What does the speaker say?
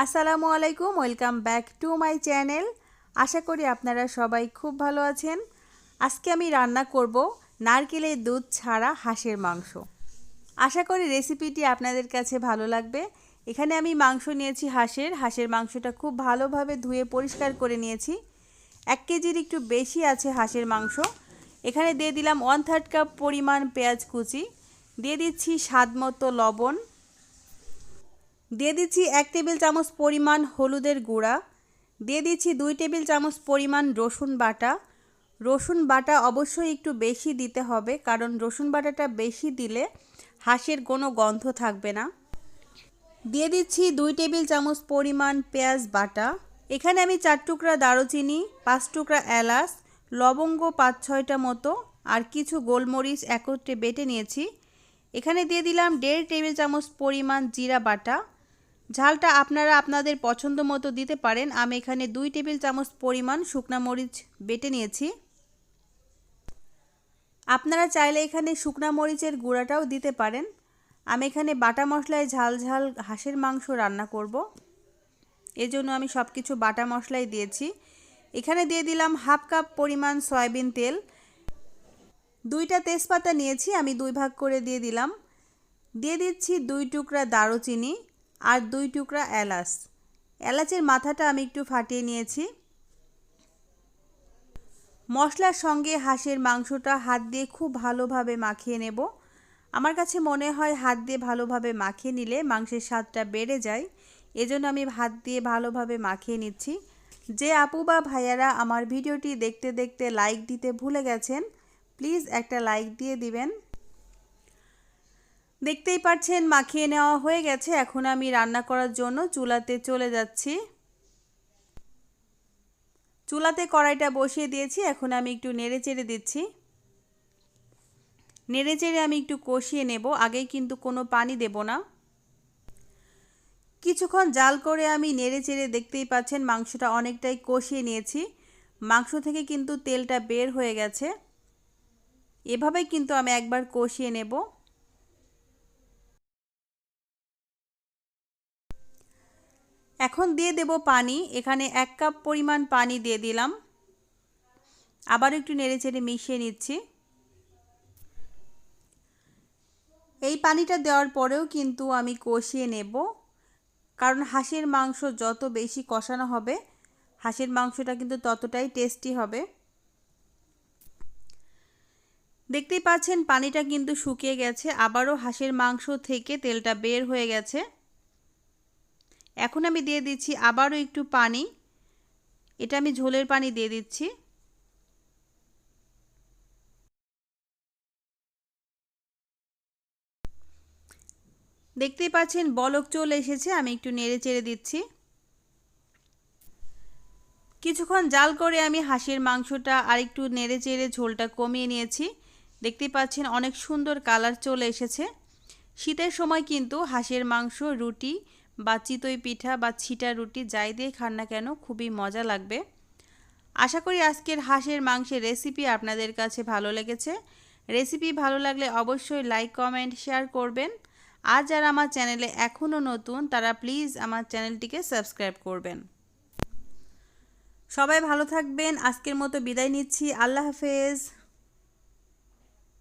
আসসালামু আলাইকুম, welcome back to my channel. আশা করি আপনারা সবাই খুব ভালো আছেন। আজকে আমি রান্না করব নারকেলের দুধ ছাড়া হাঁসের মাংস। আশা করি রেসিপিটি আপনাদের কাছে ভালো লাগবে। এখানে আমি মাংস নিয়েছি হাঁসের। হাঁসের মাংসটা খুব ভালোভাবে ধুয়ে পরিষ্কার করে নিয়েছি। এক কেজির একটু বেশি আছে হাঁসের মাংস। এখানে দিয়ে দিলাম ওয়ান থার্ড কাপ পরিমাণ পেঁয়াজ কুচি। দিয়ে দিচ্ছি স্বাদ মতো লবণ। দিয়ে দিচ্ছি এক টেবিল চামচ পরিমাণ হলুদের গুঁড়া, দিয়ে দিচ্ছি দুই টেবিল চামচ পরিমাণ রসুন বাটা। রসুন বাটা অবশ্যই একটু বেশি দিতে হবে, কারণ রসুন বাটাটা বেশি দিলে হাঁসের কোনো গন্ধ থাকবে না। দিয়ে দিচ্ছি দুই টেবিল চামচ পরিমাণ পেঁয়াজ বাটা। এখানে আমি চার টুকরা দারুচিনি, পাঁচ টুকরা এলাচ, লবঙ্গ পাঁচ ছয়টা মতো আর কিছু গোলমরিচ একত্রে বেটে নিয়েছি। এখানে দিয়ে দিলাম দেড় টেবিল চামচ পরিমাণ জিরা বাটা। ঝালটা আপনারা আপনাদের পছন্দ মতো দিতে পারেন। আমি এখানে দুই টেবিল চামচ পরিমাণ শুকনা মরিচ বেটে নিয়েছি। আপনারা চাইলে এখানে শুকনা মরিচের গুঁড়াটাও দিতে পারেন। আমি এখানে বাটা মশলায় ঝাল ঝাল হাঁসের মাংস রান্না করব। এজন্য আমি সব কিছু বাটা মশলাই দিয়েছি। এখানে দিয়ে দিলাম হাফ কাপ পরিমাণ সয়াবিন তেল। দুইটা তেজপাতা নিয়েছি, আমি দুই ভাগ করে দিয়ে দিলাম। দিয়ে দিচ্ছি দুই টুকরা দারুচিনি। আর দুই টুকরা এলাচ। এলাচের মাথাটা আমি একটু ফাটিয়ে নিয়েছি। মশলার সঙ্গে হাঁসের মাংসটা হাত দিয়ে খুব ভালোভাবে মাখিয়ে নেব। আমার কাছে মনে হয় হাত দিয়ে ভালোভাবে মাখিয়ে নিলে মাংসের স্বাদটা বেড়ে যায়। এজন্য আমি হাত দিয়ে ভালোভাবে মাখিয়ে নিচ্ছি। যে আপু বা ভাইয়ারা আমার ভিডিওটি দেখতে দেখতে লাইক দিতে ভুলে গেছেন প্লিজ একটা লাইক দিয়ে দিবেন। দেখতেই পাচ্ছেন, মাখিয়ে নেওয়া হয়ে গেছে। এখন আমি রান্না করার জন্য চুলাতে চলে যাচ্ছি। চুলাতে কড়াইটা বসিয়ে দিয়েছি। এখন আমি একটু নেড়ে চেড়ে দিচ্ছি। নেড়ে চেড়ে আমি একটু কষিয়ে নেব। আগেই কিন্তু কোনো পানি দেব না। কিছুক্ষণ জাল করে আমি নেড়ে চেড়ে দেখতেই পাচ্ছেন মাংসটা অনেকটাই কষিয়ে নিয়েছি। মাংস থেকে কিন্তু তেলটা বের হয়ে গেছে। এভাবেই কিন্তু আমি একবার কষিয়ে নেব। এখন দিয়ে দেব পানি। এখানে এক কাপ পরিমাণ পানি দিয়ে দিলাম। আবার একটু নেড়ে চেড়ে মিশিয়ে নিচ্ছি। এই পানিটা দেওয়ার পরেও কিন্তু আমি কষিয়ে নেব। কারণ হাঁসের মাংস যত বেশি কষানো হবে, হাঁসের মাংসটা কিন্তু ততটাই টেস্টি হবে। দেখতেই পাচ্ছেন, পানিটা কিন্তু শুকিয়ে গেছে। আবারও হাঁসের মাংস থেকে তেলটা বের হয়ে গেছে। এখন আমি দিয়ে দিচ্ছি আবারও একটু পানি। এটা আমি ঝোলের পানি দিয়ে দিচ্ছি। দেখতেই পাচ্ছেন বলক চলে এসেছে, আমি একটু নেড়ে চেড়ে দিচ্ছি। কিছুক্ষণ জাল করে আমি হাঁসের মাংসটা আর একটু নেড়ে চেড়ে ঝোলটা কমিয়ে নিয়েছি। দেখতে পাচ্ছেন অনেক সুন্দর কালার চলে এসেছে। শীতের সময় কিন্তু হাঁসের মাংস, রুটি বা চিতই পিঠা বা ছিটা রুটি যাই দিয়ে খান না কেন, খুবই মজা লাগবে। আশা করি আজকের হাঁসের মাংসের রেসিপি আপনাদের কাছে ভালো লেগেছে। রেসিপি ভালো লাগলে অবশ্যই লাইক কমেন্ট শেয়ার করবেন। আর যারা আমার চ্যানেলে এখনও নতুন, তারা প্লিজ আমার চ্যানেলটিকে সাবস্ক্রাইব করবেন। সবাই ভালো থাকবেন। আজকের মতো বিদায় নিচ্ছি। আল্লাহ হাফেজ।